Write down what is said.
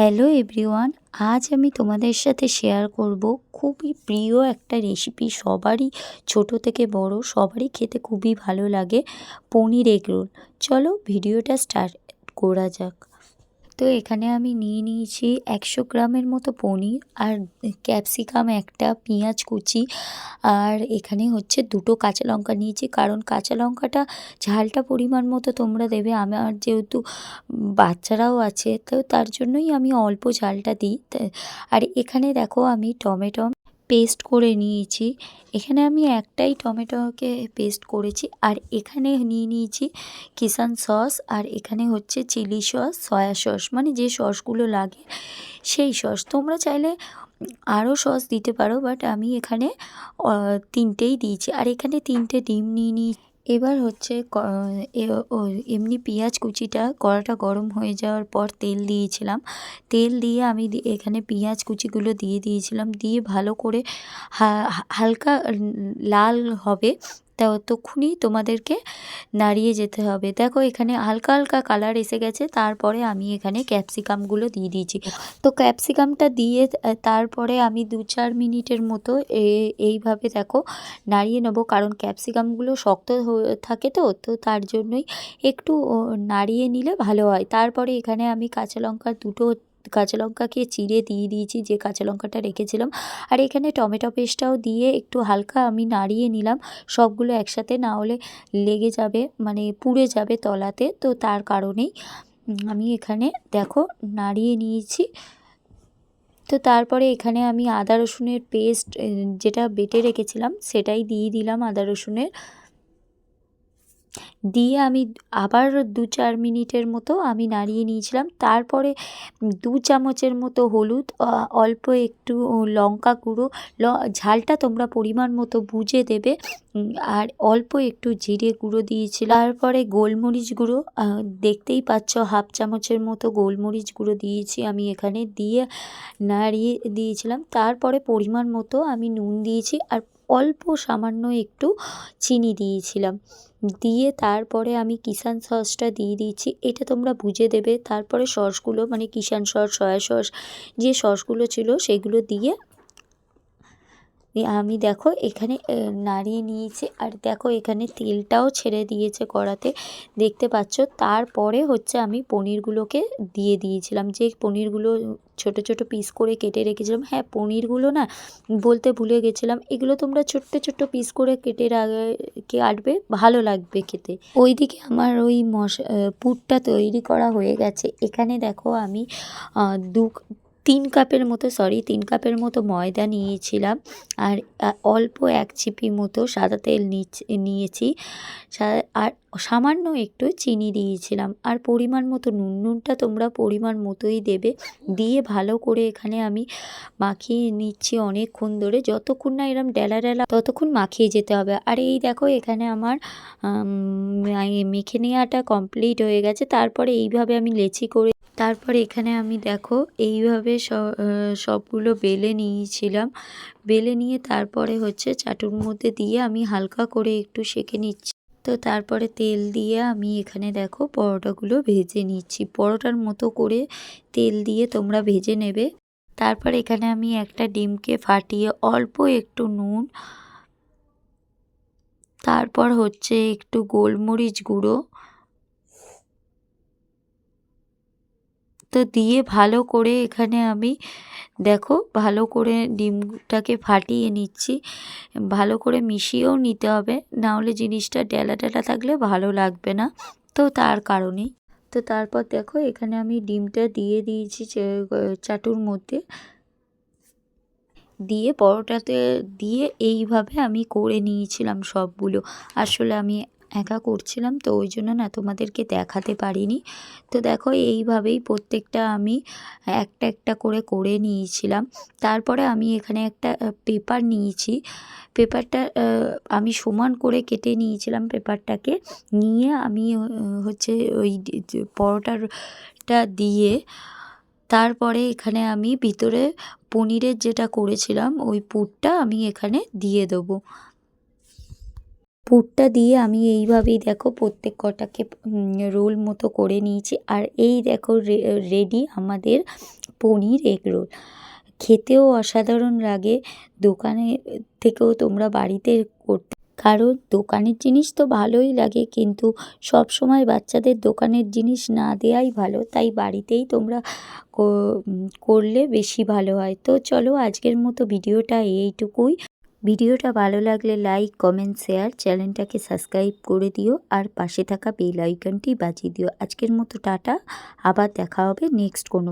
Hello everyone আজ আমি তোমাদের সাথে শেয়ার করব খুবই প্রিয় একটা রেসিপি সবারই ছোট থেকে বড়, সবারই খেতে খুবই ভালো লাগে পনির এগরোল চলো ভিডিওটা স্টার্ট করা যাক। তো এখানে আমি নিয়ে নিয়েছি একশো গ্রামের মতো পনির আর ক্যাপসিকাম, একটা পেঁয়াজ কুচি আর এখানে হচ্ছে দুটো কাঁচা লঙ্কা নিয়েছি। কারণ কাঁচা লঙ্কাটা ঝালটা পরিমাণ মতো তোমরা দেবে। আমার যেহেতু বাচ্চারাও আছে, তো তার জন্যই আমি অল্প ঝালটা দিই। আর এখানে দেখো আমি টমেটো পেস্ট করে নিয়েছি। এখানে আমি একটাই টমেটোকে পেস্ট করেছি আর এখানে নিয়ে নিয়েছি কিষান সস আর এখানে হচ্ছে চিলি সস, সয়া সস মানে যে সসগুলো লাগে সেই সস। তোমরা চাইলে আরও সস দিতে পারো, বাট আমি এখানে তিনটেই দিয়েছি। আর এখানে তিনটে ডিম নিয়ে নিই এবার হচ্ছে এমনি পেঁয়াজ কুচিটা, কড়াটা গরম হয়ে যাওয়ার পর তেল দিয়েছিলাম। তেল দিয়ে আমি এখানে পেঁয়াজ কুচিগুলো দিয়ে দিয়েছিলাম। দিয়ে ভালো করে হালকা লাল হবে। ততক্ষণই তোমাদেরকে নাড়িয়ে যেতে হবে। দেখো, এখানে হালকা হালকা কালার এসে গেছে। তারপরে আমি এখানে ক্যাপসিকামগুলো দিয়ে দিয়েছি। তো ক্যাপসিকামটা দিয়ে তারপরে আমি দু চার মিনিটের মতো এইভাবে দেখো নাড়িয়ে নেব। কারণ ক্যাপসিকামগুলো শক্ত থাকে তো তো তার জন্যই একটু নাড়িয়ে নিলে ভালো হয়। তারপরে এখানে আমি কাঁচা লঙ্কা দুটো কাঁচা লঙ্কাকে চিড়ে দিয়ে দিয়েছি, যে কাঁচা লঙ্কাটা রেখেছিলাম। আর এখানে টমেটো পেস্টটাও দিয়ে একটু হালকা আমি নাড়িয়ে নিলাম। সবগুলো একসাথে না হলে লেগে যাবে মানে পুড়ে যাবে তলাতে। তো তার কারণেই আমি এখানে দেখো নাড়িয়ে নিয়েছি। তো তারপরে এখানে আমি আদা রসুনের পেস্ট যেটা বেটে রেখেছিলাম, সেটাই দিয়ে দিলাম আদা রসুনের। দিয়ে আমি আবার দু চার মিনিটের মতো আমি নাড়িয়ে নিয়েছিলাম। তারপরে দু চামচের মতো হলুদ অল্প একটু লঙ্কা গুঁড়ো, ল, ঝালটা তোমরা পরিমাণ মতো বুঝে দেবে। আর অল্প একটু জিরে গুঁড়ো দিয়েছিলাম। তারপরে গোলমরিচ গুঁড়ো দেখতেই পাচ্ছ হাফ চামচের মতো গোলমরিচ গুঁড়ো দিয়েছি আমি এখানে। দিয়ে নাড়িয়ে দিয়েছিলাম। তারপরে পরিমাণ মতো আমি নুন দিয়েছি। আর অল্প সামান্য একটু চিনি দিয়েছিলাম। দিয়ে তারপরে আমি কিষান সসটা দিয়ে দিয়েছি। এটা তোমরা বুঝে দেবে। তারপরে সসগুলো মানে কিষান সস, সয়া সস, যে সসগুলো ছিল সেগুলো দিয়ে আমি দেখো এখানে নাড়িয়ে নিয়েছি। আর দেখো এখানে তেলটাও ছেড়ে দিয়েছে কড়াতে। দেখতে পাচ্ছ, তারপরে হচ্ছে আমি পনিরগুলোকে দিয়ে দিয়েছিলাম। যে পনিরগুলো ছোট ছোট পিস করে কেটে রেখেছিলাম। হ্যাঁ পনিরগুলো না বলতে ভুলে গেছিলাম। এগুলো তোমরা ছোট্ট ছোট্ট পিস করে কেটে কাটবে ভালো লাগবে খেতে। ওইদিকে আমার ওই মশা পুরটা তৈরি করা হয়ে গেছে। এখানে দেখো আমি দু তিন কাপের মতো সরি তিন কাপের মতো ময়দা নিয়েছিলাম। আর অল্প এক চিপি মতো সাদা তেল নিয়েছি। আর সামান্য একটু চিনি দিয়েছিলাম। আর পরিমাণ মতো নুন, নুনটা তোমরা পরিমাণ মতোই দেবে। দিয়ে ভালো করে এখানে আমি মাখিয়ে নিচ্ছি অনেকক্ষণ ধরে। যতক্ষণ না এরম ডেলা ডেলা, ততক্ষণ মাখিয়ে যেতে হবে। আর এই দেখো, এখানে আমার মেখে নেওয়াটা কমপ্লিট হয়ে গেছে। তারপরে এইভাবে আমি লেচি করে তারপরে এখানে আমি দেখো, এইভাবে সবগুলো বেলে নিয়েছিলাম। বেলে নিয়ে তারপরে হচ্ছে চাটুর মধ্যে দিয়ে আমি হালকা করে একটু সেঁকে নিচ্ছি। তো তারপরে তেল দিয়ে আমি এখানে দেখো পরোটাগুলো ভেজে নিচ্ছি। পরোটার মতো করে তেল দিয়ে তোমরা ভেজে নেবে। তারপর এখানে আমি একটা ডিমকে ফাটিয়ে অল্প একটু নুন, তারপর হচ্ছে একটু গোলমরিচ গুঁড়ো তো দিয়ে ভালো করে এখানে আমি, দেখো, ভালো করে ডিমটাকে ফাটিয়ে নিচ্ছি। ভালো করে মিশিয়েও নিতে হবে, নাহলে জিনিসটা ডেলা ডেলা থাকলে ভালো লাগবে না, তো তার কারণেই। তো তারপর দেখো, এখানে আমি ডিমটা দিয়ে দিয়েছি চাটুর মধ্যে। দিয়ে পরোটাতে, দিয়ে এইভাবে আমি করে নিয়েছিলাম সবগুলো। আসলে আমি একা করছিলাম, তো ওই জন্য না তোমাদেরকে দেখাতে পারিনি। তো দেখো এইভাবেই প্রত্যেকটা আমি একটা একটা করে করে নিয়েছিলাম। তারপরে আমি এখানে একটা পেপার নিয়েছি। পেপারটা আমি সমান করে কেটে নিয়েছিলাম পেপারটাকে। নিয়ে আমি হচ্ছে ওই পরোটাটা দিয়ে তারপরে এখানে আমি ভিতরে পনিরের যেটা করেছিলাম, ওই পুরটা আমি এখানে দিয়ে দেবো। পুরটা দিয়ে আমি এইভাবেই দেখো প্রত্যেক কটাকে রোল মতো করে নিয়েছি। আর এই দেখো রেডি আমাদের পনির এগ রোল। খেতেও অসাধারণ লাগে। দোকানে থেকেও তোমরা বাড়িতে করতে, কারণ দোকানের জিনিস তো ভালোই লাগে, কিন্তু সব সময় বাচ্চাদের দোকানের জিনিস না দেওয়াই ভালো। তাই বাড়িতেই তোমরা করলে বেশি ভালো হয়। তো চলো আজকের মতো ভিডিওটা এইটুকুই। ভিডিওটা ভালো লাগলে লাইক, কমেন্ট, শেয়ার, চ্যানেলটাকে সাবস্ক্রাইব করে দিও আর পাশে থাকা বেল আইকনটি বাজিয়ে দিও। আজকের মতো টাটা, আবার দেখা হবে নেক্সট কোনো